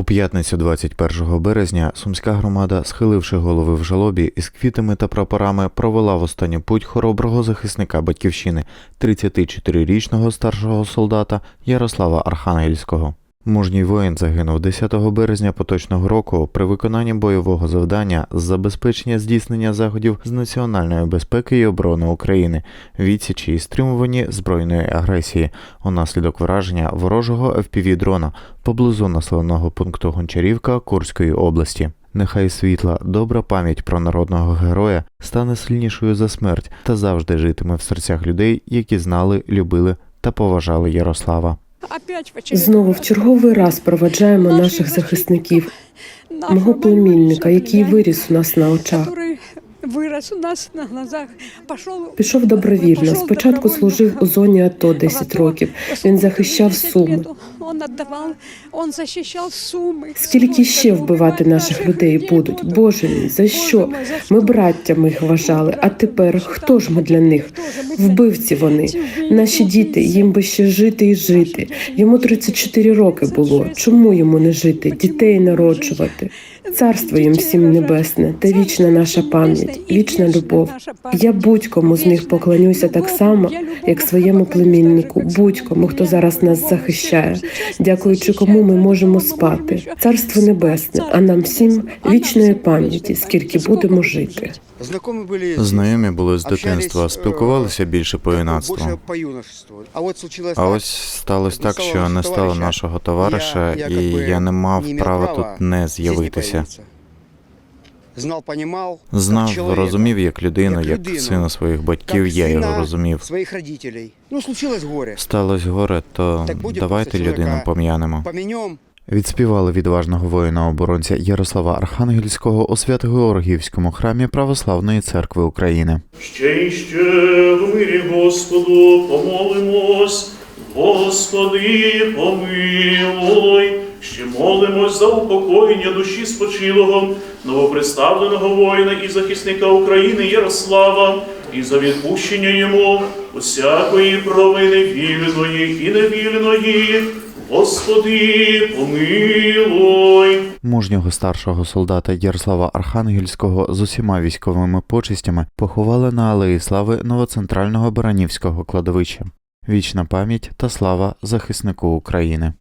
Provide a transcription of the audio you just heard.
У п'ятницю 21 березня сумська громада, схиливши голови в жалобі із квітами та прапорами, провела в останню путь хороброго захисника батьківщини 34-річного старшого солдата Ярослава Архангельського. Мужній воїн загинув 10 березня поточного року при виконанні бойового завдання з забезпечення здійснення заходів з національної безпеки і оборони України, відсічі і стримуванні збройної агресії унаслідок враження ворожого FPV-дрона поблизу населеного пункту Гончарівка Курської області. Нехай світла, добра пам'ять про народного героя стане сильнішою за смерть та завжди житиме в серцях людей, які знали, любили та поважали Ярослава. Знову в черговий раз проведжаємо наших захисників, мого племінника, який виріс у нас на очах. Вираз у нас на глазах, пішов Пішов добровільно. Спочатку служив у зоні АТО 10 років. Він захищав 10 Суми. Он отдавал, он защищал Суми. Скільки ще вбивати наших людей будуть? Боже мій, за що? Ми браттями їх вважали, а тепер хто ж ми для них? Вбивці вони. Наші діти, їм би ще жити і жити. Йому 34 роки було. Чому йому не жити? Дітей народжувати? Царство їм всім небесне та вічна наша пам'ять, вічна любов. Я будь-кому з них поклонюся так само, як своєму племіннику, будь-кому, хто зараз нас захищає, дякуючи кому ми можемо спати. Царство небесне, а нам всім вічної пам'яті, скільки будемо жити. Знайомі були Знайомі були з дитинства, е, спілкувалися більше по юнацтву. Більше. А ось сталося так, що не стало нашого товариша, і я не мав права тут не з'явитися. Знав, понімав, Знав, розумів як людину, як як сина своїх батьків, я його розумів. своїх родителей. Ну, случилось горе. Сталося горе, то Так давайте людину пом'янемо. Помінем, Відспівали відважного воїна-оборонця Ярослава Архангельського у Свято-Георгіївському храмі Православної церкви України. Ще ще в мирі Господу помолимось, Господи, помилуй. Ще молимось за упокоєння душі спочилого, новоприставленого воїна і захисника України Ярослава, і за відпущення йому усякої провини вільної і невільної. Господи, помилуй. Мужнього старшого солдата Ярослава Архангельського з усіма військовими почистями поховали на Алеї Слави новоцентрального Баранівського кладовища. Вічна пам'ять та слава захиснику України.